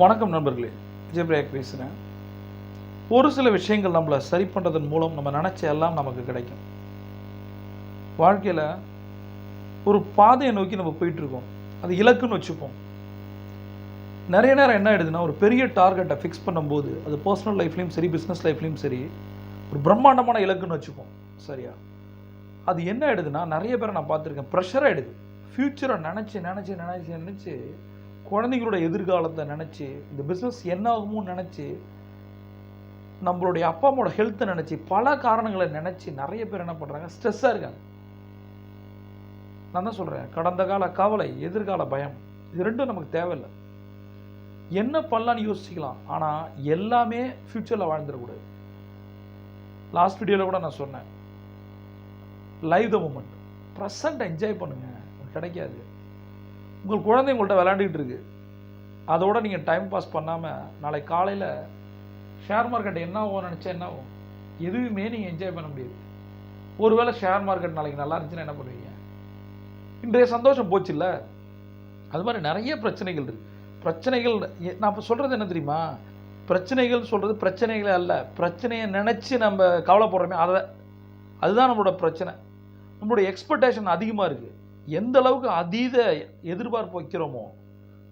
வணக்கம் நண்பர்களே. விஜயபிரயாக் பேசுகிறேன் ஒரு சில விஷயங்கள் நம்மளை சரி பண்ணுறதன் மூலம் நம்ம நினச்ச எல்லாம் நமக்கு கிடைக்கும். வாழ்க்கையில் ஒரு பாதையை நோக்கி நம்ம போயிட்டுருக்கோம் அது இலக்குன்னு வச்சுப்போம். நிறைய நேரம் என்ன ஆயிடுதுன்னா ஒரு பெரிய டார்கெட்டை ஃபிக்ஸ் பண்ணும்போது அது பர்சனல் லைஃப்லையும் சரி பிஸ்னஸ் லைஃப்லையும் சரி ஒரு பிரம்மாண்டமான இலக்குன்னு வச்சுப்போம். சரியா? அது என்ன ஆகிடுதுன்னா நிறைய பேரை நான் பார்த்துருக்கேன். ப்ரெஷர் ஆகிடுது ஃப்யூச்சரை நினச்சி நினச்சி நினச்சி நினச்சி குழந்தைங்களோட எதிர்காலத்தை நினச்சி இந்த பிஸ்னஸ் என்ன ஆகுமோ நினச்சி நம்மளுடைய அப்பா அம்மாவோட ஹெல்த்தை நினச்சி பல காரணங்களை நினச்சி நிறைய பேர் என்ன பண்ணுறாங்க ஸ்ட்ரெஸ்ஸாக இருக்காங்க. நான் தான் சொல்கிறேன் கடந்த கால கவலை எதிர்கால பயம் இது ரெண்டும் நமக்கு தேவையில்லை. என்ன பண்ணலான்னு யோசிக்கலாம் ஆனால் எல்லாமே ஃப்யூச்சரில் வாழ்ந்துடக்கூடாது. லாஸ்ட் வீடியோவில் கூட நான் சொன்னேன் live the moment present enjoy பண்ணுங்கள் கிடைக்காது. உங்கள் குழந்தை உங்கள்கிட்ட விளாண்டுக்கிட்டு இருக்கு அதோட நீங்கள் டைம் பாஸ் பண்ணாமல் நாளை காலையில் ஷேர் மார்க்கெட் என்ன ஆகும் நினச்சா என்ன ஆகும்? எதுவுமே நீங்கள் என்ஜாய் பண்ண முடியாது. ஒருவேளை ஷேர் மார்க்கெட் நாளைக்கு நல்லா இருந்துச்சுன்னா என்ன பண்ணுவீங்க? இன்றைய சந்தோஷம் போச்சுல்ல? அது மாதிரி நிறைய பிரச்சனைகள் இருக்குது பிரச்சனைகள் நான் இப்போ சொல்கிறது என்ன தெரியுமா? பிரச்சனைகள் சொல்கிறது பிரச்சனைகளே அல்ல. பிரச்சனையை நினச்சி நம்ம கவலைப்படுறோமே அதை அதுதான் நம்மளோட பிரச்சனை. நம்மளுடைய எக்ஸ்பெக்டேஷன் அதிகமாக இருக்குது எந்த அளவுக்கு அதீத எதிர்பார்ப்பு வைக்கிறோமோ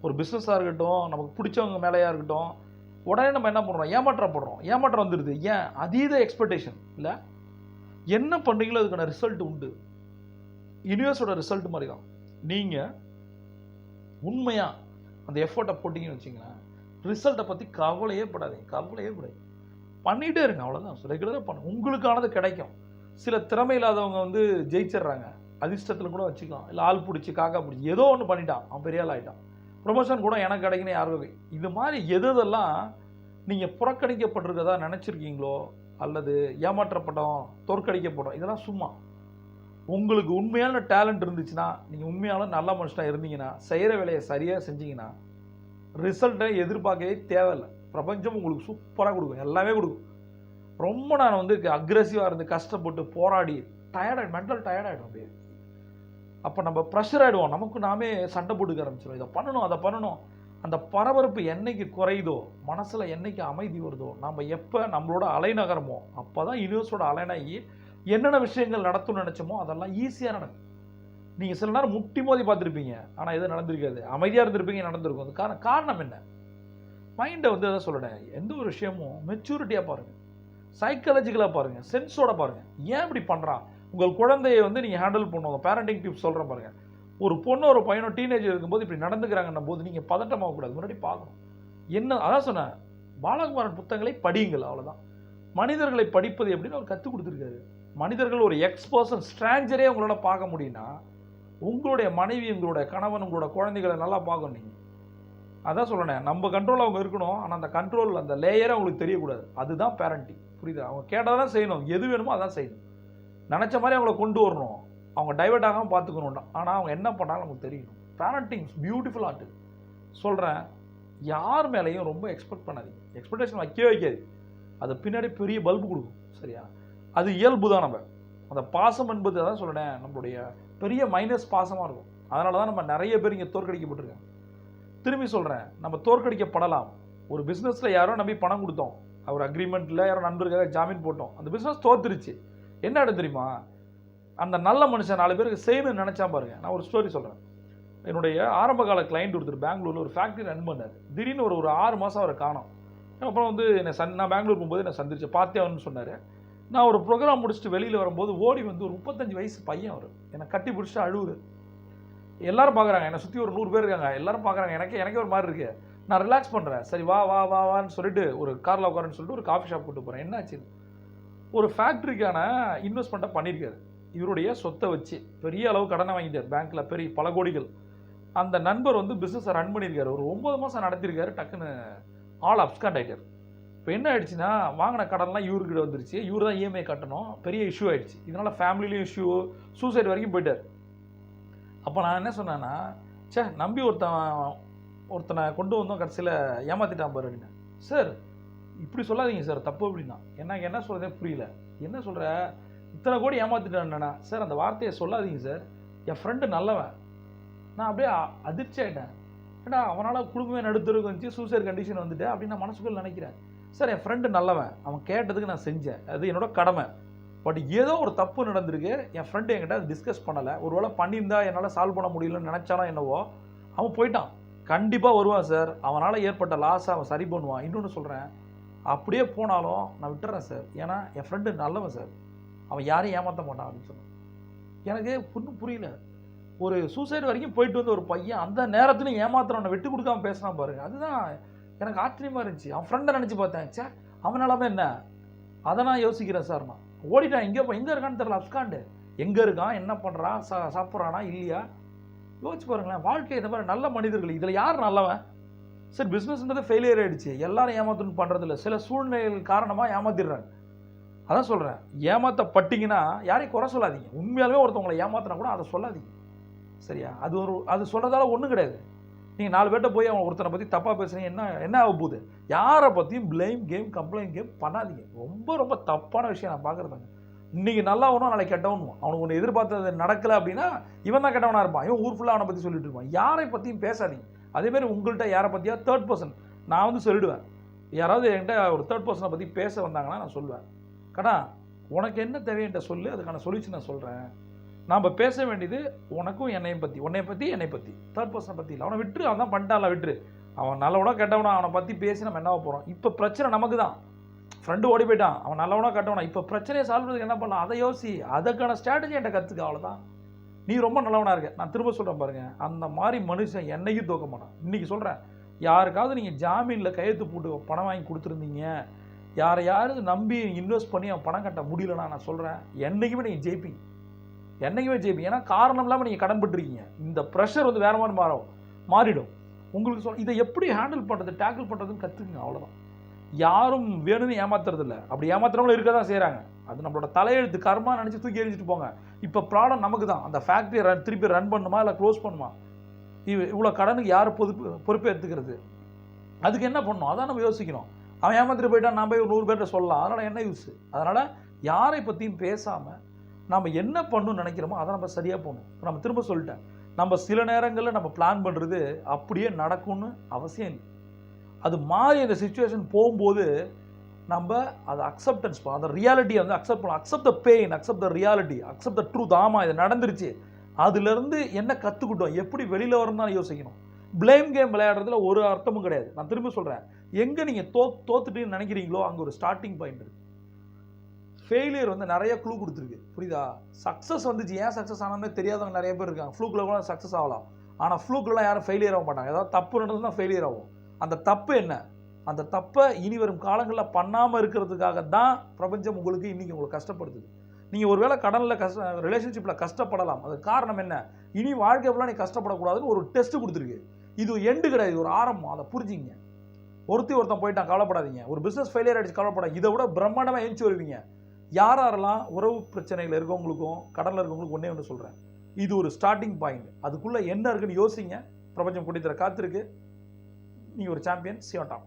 ஒரு பிஸ்னஸாக இருக்கட்டும் நமக்கு பிடிச்சவங்க மேலேயா இருக்கட்டும் உடனே நம்ம என்ன பண்ணுறோம் ஏமாற்றப்படுறோம் ஏமாற்றம் வந்துடுது ஏன்? அதீத எக்ஸ்பெக்டேஷன் இல்லை? என்ன பண்ணுறீங்களோ அதுக்கான ரிசல்ட் உண்டு. யூனிவர்ஸோட ரிசல்ட் மாதிரி தான் நீங்கள் உண்மையாக அந்த எஃபர்ட்டை போட்டிங்கன்னு வச்சிங்களேன் ரிசல்ட்டை பற்றி கவலையே படாதீங்க. கவலையே படாது பண்ணிகிட்டே இருங்க. அவ்வளோதான் ரெகுலராக பண்ணு. உங்களுக்கானது கிடைக்கும். சில திறமை இல்லாதவங்க வந்து ஜெயிச்சிடுறாங்க. அதிர்ஷ்டத்தில் கூட வச்சுக்கலாம். இல்லை ஆள் பிடிச்சி காக்கா பிடிச்சி ஏதோ ஒன்று பண்ணிட்டான். அவன் பெரிய ஆள் ஆகிட்டான் ப்ரொமோஷன் கூட எனக்கு கிடைக்கணும் யாருக்கும் இது மாதிரி எது எதெல்லாம் நீங்கள் புறக்கணிக்கப்பட்டிருக்கதா நினச்சிருக்கீங்களோ அல்லது ஏமாற்றப்பட்டோம் தோற்கடிக்கப்பட்டோம் இதெல்லாம் சும்மா. உங்களுக்கு உண்மையான டேலண்ட் இருந்துச்சுன்னா நீங்கள் உண்மையான நல்ல மனுஷனாக இருந்தீங்கன்னா செய்கிற வேலையை சரியாக செஞ்சீங்கன்னா ரிசல்ட்டை எதிர்பார்க்கவே தேவையில்லை. பிரபஞ்சம் உங்களுக்கு சூப்பராக கொடுக்கும் எல்லாமே கொடுக்கும். ரொம்ப நான் வந்து அக்ரெசிவாக இருந்து கஷ்டப்பட்டு போராடி டயர்டாயிடும் மென்டல் டயர்டாகிடும் அப்படியே. அப்போ நம்ம ப்ரெஷர் ஆகிடுவோம் நமக்கு நாமே சண்டை போட்டுக்க ஆரம்பிச்சிடும் இதை பண்ணணும் அதை பண்ணணும். அந்த பரபரப்பு என்னைக்கு குறையுதோ மனசில் என்னைக்கு அமைதி வருதோ நம்ம எப்போ நம்மளோட அலைநகரமோ அப்போ தான் யூனிவர்ஸோட அலைனாகி என்னென்ன விஷயங்கள் நடத்தும்னு நினச்சோமோ அதெல்லாம் ஈஸியாக நடக்கும். நீங்கள் சில நேரம் முட்டி மோதி பார்த்துருப்பீங்க. ஆனால் எதுவும் நடந்திருக்காது. அமைதியாக இருந்திருப்பீங்க நடந்திருக்கும். அது காரணம் காரணம் என்ன? மைண்டை வந்து எதை சொல்லணும் எந்த ஒரு விஷயமும் மெச்சூரிட்டியாக பாருங்கள் சைக்காலஜிக்கலாக பாருங்கள் சென்ஸோட பாருங்கள் ஏன் இப்படி பண்ணுறான் உங்கள் குழந்தையை வந்து நீங்கள் ஹேண்டில் பண்ணுவாங்க பேரண்டிங் டிப்ஸ் சொல்கிறேன் பாருங்கள் ஒரு பொண்ணு ஒரு பையனோ டீனேஜர் இருக்கும்போது இப்படி நடந்துக்கிறாங்கன்னும் போது நீங்கள் பதட்டமாகக்கூடாது முன்னாடி பார்க்கணும். என்ன அதான் சொன்னேன். பாலகுமாரன் புத்தகங்களை படியுங்கள் அவ்வளோதான் மனிதர்களை படிப்பது எப்படின்னு அவர் கற்றுக் கொடுத்துருக்காரு. மனிதர்கள் ஒரு எக்ஸ் பர்சன் ஸ்ட்ராஞ்சரே உங்களோட பார்க்க முடியும்னா உங்களுடைய மனைவி உங்களுடைய கணவன் உங்களோட குழந்தைகளை நல்லா பார்க்கணும் நீங்கள் அதான் சொல்லணேன் நம்ம கண்ட்ரோல் அவங்க இருக்கணும் ஆனால் அந்த கண்ட்ரோல் அந்த லேயரே அவங்களுக்கு தெரியக்கூடாது. அதுதான் பேரண்டிங் புரியுது? அவங்க கேட்டால் தான் செய்யணும். எது வேணுமோ அதான் செய்யணும். நினச்ச மாதிரி அவங்கள கொண்டு வரணும். அவங்க டைவெர்ட் ஆகாமல் பார்த்துக்கணும் ஆனால் அவங்க என்ன பண்ணாலும் நமக்கு தெரியும். பேரண்டிங் பியூட்டிஃபுல் ஆர்ட்டு சொல்கிறேன் யார் மேலேயும் ரொம்ப எக்ஸ்பெக்ட் பண்ணாதீங்க. எக்ஸ்பெக்டேஷன் வைக்கவே வைக்காது அது பின்னாடி பெரிய பல்பு கொடுக்கும். சரியா? அது இயல்பு தான் நம்ம. அந்த பாசம் என்பது தான் சொல்கிறேன் நம்மளுடைய பெரிய மைனஸ் பாசமாக இருக்கும். அதனால தான் நம்ம நிறைய பேர் இங்கே தோற்கடிக்கப்பட்டிருக்காங்க. திரும்பி சொல்கிறேன் நம்ம தோற்கடிக்கப்படலாம். ஒரு பிஸ்னஸில் யாரோ நம்பி பணம் கொடுத்தோம். அவர் அக்ரிமெண்ட்டில் யாரோ நண்பருக்காக ஜாமீன் போட்டோம். அந்த பிஸ்னஸ் தோத்துருச்சு. என்ன இடம் தெரியுமா? அந்த நல்ல மனுஷன் நாலு பேருக்கு செய்யணும்னு நினச்சா பாருங்க. நான் ஒரு ஸ்டோரி சொல்கிறேன் என்னுடைய ஆரம்ப கால கிளைண்ட் ஒருத்தர் பெங்களூரில் ஒரு ஃபேக்ட்ரி ரன் பண்ணார். திடீர்னு ஒரு ஒரு ஆறு மாதம் அவரை காணோம். அப்புறம் வந்து என்னை சந் நான் பெங்களூர் போகும்போது என்னை சந்திச்சு பார்த்தே அவன்னு சொன்னார். நான் ஒரு ப்ரோக்ராம் முடிச்சுட்டு வெளியில் வரும்போது ஓடி வந்து ஒரு முப்பத்தஞ்சு வயசு பையன் அவர். என்னை கட்டி பிடிச்சிட்டு அழுவுது எல்லாரும் பார்க்குறாங்க என்னை சுற்றி ஒரு நூறு பேர் இருக்காங்க. எல்லாரும் பார்க்குறாங்க எனக்கு எனக்கே ஒரு மாதிரி இருக்குது நான் ரிலாக்ஸ் பண்ணுறேன் சரி வா வா வா வான்னு சொல்லிட்டு ஒரு காரில் உட்காரன்னு சொல்லிட்டு ஒரு காஃபி ஷாப் கூட்டு போகிறேன் என்னாச்சு? ஒரு ஃபேக்ட்ரிக்கான இன்வெஸ்ட்மெண்ட்டை பண்ணியிருக்காரு இவருடைய சொத்தை வச்சு பெரிய அளவு கடனை வாங்கிட்டார் பேங்க்கில் பெரிய பல கோடிகள். அந்த நண்பர் வந்து பிஸ்னஸை ரன் பண்ணியிருக்காரு ஒரு ஒம்பது மாதம் நடத்தியிருக்காரு டக்குன்னு ஆல் அப்ஸ்காண்ட் ஆகிட்டார் இப்போ என்ன ஆயிடுச்சுன்னா வாங்கின கடன்லாம் இவருக்கிட்ட வந்துருச்சு. இவர் தான் இஎம்ஐ கட்டணும். பெரிய இஷ்யூ ஆயிடுச்சு. இதனால் ஃபேமிலிலையும் இஷ்யூ சூசைட் வரைக்கும் போயிட்டார். அப்போ நான் என்ன சொன்னேன்னா சே நம்பி ஒருத்தன் ஒருத்தனை கொண்டு வந்தோம் கடைசியில் ஏமாத்திட்டான் பாரு அப்படின்னு. சார் இப்படி சொல்லாதீங்க சார் தப்பு அப்படின்னா. என்ன என்ன சொல்கிறதே புரியல. என்ன சொல்கிற இத்தனை கோடி ஏமாத்திட்டேன்னா சார் அந்த வார்த்தையை சொல்லாதீங்க சார். என் ஃப்ரெண்டு நல்லவன். நான் அப்படியே அ- அதிர்ச்சி ஆகிட்டேன் ஏன்னா அவனால் குடும்பமே நடுத்தருக்கு வந்துச்சு சூசைட் கண்டிஷன் வந்துட்டு அப்படின்னு நான் மனசுக்குள்ள நினைக்கிறேன். சார் என் ஃப்ரெண்டு நல்லவன். அவன் கேட்டதுக்கு நான் செஞ்சேன். அது என்னோட கடமை. பட் ஏதோ ஒரு தப்பு நடந்திருக்கு. என் ஃப்ரெண்டு என்கிட்ட அதை டிஸ்கஸ் பண்ணலை. ஒரு வேளை பண்ணியிருந்தா என்னால் சால்வ் பண்ண முடியலன்னு நினச்சானா என்னவோ அவன் போயிட்டான். கண்டிப்பாக வருவான் சார். அவனால் ஏற்பட்ட லாஸை அவன் சரி பண்ணுவான். இன்னொன்று சொல்கிறேன் அப்படியே போனாலும் நான் விட்டுறேன் சார். ஏன்னா என் ஃப்ரெண்டு நல்லவன் சார். அவன் யாரையும் ஏமாற்ற மாட்டான் அப்படின்னு சொன்னான். எனக்கு ஒன்றும் புரியல. ஒரு சூசைட் வரைக்கும் போயிட்டு வந்த ஒரு பையன் அந்த நேரத்துலையும் ஏமாத்துறவனை விட்டு கொடுக்காம பேசுகிறான் பாருங்க. அதுதான் எனக்கு ஆச்சரியமாக இருந்துச்சு. அவன் ஃப்ரெண்டை நினச்சி பார்த்தேன். சார் அவன் நிலமை என்ன? அதை நான் யோசிக்கிறேன் சார் நான். ஓடிட்டான். எங்கே போ எங்கே இருக்கான்னு தெரில அப்காண்டு எங்கே இருக்கான்? என்ன பண்ணுறான் சா சாப்பிட்றானா? இல்லையா? யோசிச்சு பாருங்களேன். வாழ்க்கை இந்த மாதிரி நல்ல மனிதர்கள். இதில் யார் நல்லவன்? சார் பிஸ்னஸ்ன்றது ஃபெயிலியர் ஆகிடுச்சு எல்லாரும் ஏமாத்தணும் பண்ணுறதில்ல சில சூழ்நிலைகள் காரணமாக ஏமாத்திடுறாங்க. அதான் சொல்கிறேன் ஏமாற்றப்பட்டீங்கன்னா யாரையும் குறை சொல்லாதீங்க. உண்மையாலுமே ஒருத்தவங்களை ஏமாத்தினா கூட அதை சொல்லாதீங்க. சரியா? அது ஒரு அது சொல்கிறதால ஒன்றும் கிடையாது. நீங்கள் நாலு பேர்ட்ட போய் அவன் ஒருத்தனை பற்றி தப்பாக பேசுகிறீங்க என்ன என்ன ஆக போகுது? யாரை பற்றியும் பிளேம் கேம் கம்ப்ளைண்ட் கேம் பண்ணாதீங்க. ரொம்ப ரொம்ப தப்பான விஷயம் நான் பார்க்குறதாங்க இன்றைக்கி நல்லா ஒன்றும் நாளைக்கு கெட்டவனும். அவனுக்கு ஒன்று எதிர்பார்த்தது நடக்கலை அப்படின்னா இவன் தான் கெட்டவனாக இருப்பான். இவன் ஊர் ஃபுல்லாக அவனை பற்றி சொல்லிட்டு இருப்பான். யாரை பற்றியும் பேசாதீங்க. அதேமாரி உங்கள்கிட்ட யாரை பற்றியா தேர்ட் பர்சன் நான் வந்து சொல்லிடுவேன். யாராவது என்கிட்ட ஒரு தேர்ட் பர்சனை பற்றி பேச வந்தாங்கன்னா நான் சொல்லுவேன். கடா உனக்கு என்ன தேவையன்ட்ட சொல்லு அதுக்கான சொல்யூஷன் நான் சொல்கிறேன் நாம் பேச வேண்டியது உனக்கும் என்னையும் பற்றி உன்னைய பற்றி என்னை பற்றி தேர்ட் பர்சனை பற்றி இல்லை. அவனை விட்டுரு அவன் தான் பண்ணிட்டான்ல விட்டுரு. அவன் நல்லவனா கெட்டவனா அவனை பற்றி பேசி நம்ம என்ன போகிறோம் இப்போ பிரச்சனை நமக்கு தான் ஃப்ரெண்டு ஓடி போயிட்டான். அவன் நல்லவனா கெட்டவனா. இப்போ பிரச்சனையை சால்வ் பண்ணுறதுக்கு என்ன பண்ணலாம்? அதை யோசி. அதுக்கான ஸ்ட்ராட்டஜி என்கிட்ட கற்றுக்க அவ்வளோதான் நீ ரொம்ப நல்லவனாக இருக்க. நான் திரும்ப சொல்கிறேன் பாருங்க. அந்த மாதிரி மனுஷன் என்னைக்கும் தோக்க மாட்டான். இன்றைக்கி சொல்கிறேன் யாருக்காவது நீங்கள் ஜாமீனில் கையெழுத்து போட்டு பணம் வாங்கி கொடுத்துருந்தீங்க. யாரை யாரும் நம்பி இன்வெஸ்ட் பண்ணி அவன் பணம் கட்ட முடியலன்னா நான் சொல்கிறேன் என்றைக்குமே நீங்கள் ஜெயிப்பீங்க. என்றைக்குமே ஜெயிப்பீங்க. ஏன்னா காரணம் இல்லாமல் நீங்கள் கடன்பட்டுருக்கீங்க இந்த ப்ரெஷர் வந்து வேறு மாதிரி மாறும். மாறிடும். உங்களுக்கு சொல் இதை எப்படி ஹேண்டில் பண்ணுறது டேக்கிள் பண்ணுறதுன்னு கற்றுக்குங்க அவ்வளோதான் யாரும் வேணும்னு ஏமாத்துறது அப்படி ஏமாத்துறவங்களும் இருக்க தான் செய்கிறாங்க அது நம்மளோட தலையெழுத்து கர்மா நினச்சி தூக்கி எரிஞ்சிட்டு போங்க. இப்போ ப்ராப்ளம் நமக்கு தான் அந்த ஃபேக்ட்ரியை ரன் திருப்பி ரன் பண்ணுமா இல்லை க்ளோஸ் பண்ணுமா? இவ் இவ்வளோ கடனுக்கு யார் பொறுப்பு பொறுப்பை எடுத்துக்கிறது? அதுக்கு என்ன பண்ணணும்? அதான் நம்ம யோசிக்கணும். அவன் ஏமாத்திட்டு போயிட்டான் நான் போய் நூறு பேர்கிட்ட சொல்லலாம். அதனால் என்ன யூஸ் அதனால் யாரை பற்றியும் பேசாமல் நம்ம என்ன பண்ணணும்னு நினைக்கிறோமோ அதை நம்ம சரியாக போகணும். நம்ம திரும்ப சொல்லிட்டேன். நம்ம சில நேரங்களில் நம்ம பிளான் பண்ணுறது அப்படியே நடக்கும்னு அவசியம் இல்லை. அது மாறி அந்த சுச்சுவேஷன் போகும்போது நம்ம அதை அக்செப்டன்ஸ் அந்த ரியாலிட்டியை வந்து அக்செப்ட் பண்ணலாம் accept the pain accept the reality accept the truth ஆமாம் இது நடந்துருச்சு. அதுலேருந்து என்ன கற்றுக்கிட்டோம் எப்படி வெளியில் வரணும் தான் யோசிக்கணும். ப்ளேம் கேம் விளையாடுறதுல ஒரு அர்த்தமும் கிடையாது. நான் திரும்ப சொல்கிறேன் எங்கே நீங்கள் தோ தோத்துட்டுன்னு நினைக்கிறீங்களோ அங்கே ஒரு ஸ்டார்டிங் பாயிண்ட் இருக்கு. ஃபெயிலியர் வந்து நிறைய க்ளூ கொடுத்துருக்கு. புரியுதா? சக்ஸஸ் வந்துச்சு. ஏன் சக்ஸஸ் ஆனோமே தெரியாதவங்க நிறைய பேர் இருக்காங்க. ஃப்ளூக்கில் கூட சக்ஸஸ் ஆகலாம். ஆனால் ஃப்ளூக்கில் யாரும் ஃபெயிலியர் ஆக மாட்டாங்க. ஏதாவது தப்பு நடந்தது தான் ஃபெயிலியர் ஆகும். அந்த தப்பு என்ன? அந்த தப்பை இனி வரும் காலங்களில் பண்ணாமல் இருக்கிறதுக்காக தான் பிரபஞ்சம் உங்களுக்கு இன்றைக்கி உங்களுக்கு கஷ்டப்படுத்துது. நீங்கள் ஒருவேளை கடனில் கஷ்ட ரிலேஷன்ஷிப்பில் கஷ்டப்படலாம். அது காரணம் என்ன? இனி வாழ்க்கை ஃபுல்லாக நீ கஷ்டப்படக்கூடாதுன்னு ஒரு டெஸ்ட் கொடுத்துருக்கு. இது எண்டு கிடையாது ஒரு ஆரம்பம். அதை புரிஞ்சிங்க. ஒருத்தி ஒருத்தன் போயிட்டான் கவலைப்படாதீங்க. ஒரு பிஸ்னஸ் ஃபெயிலியர் ஆகிடுச்சு கவலைப்படாது இதை விட பிரம்மாண்டமாக எழுச்சி வருவீங்க. யார் யாரெல்லாம் உறவு பிரச்சனையில் இருக்கவங்களுக்கும் கடலில் இருக்கவங்களுக்கும் ஒன்றே ஒன்று சொல்கிறேன் இது ஒரு ஸ்டார்டிங் பாயிண்ட் அதுக்குள்ளே என்ன இருக்குன்னு யோசிங்க. பிரபஞ்சம் குடித்தர காத்திருக்கு. நீங்கள் ஒரு சாம்பியன் சிவன் டாப்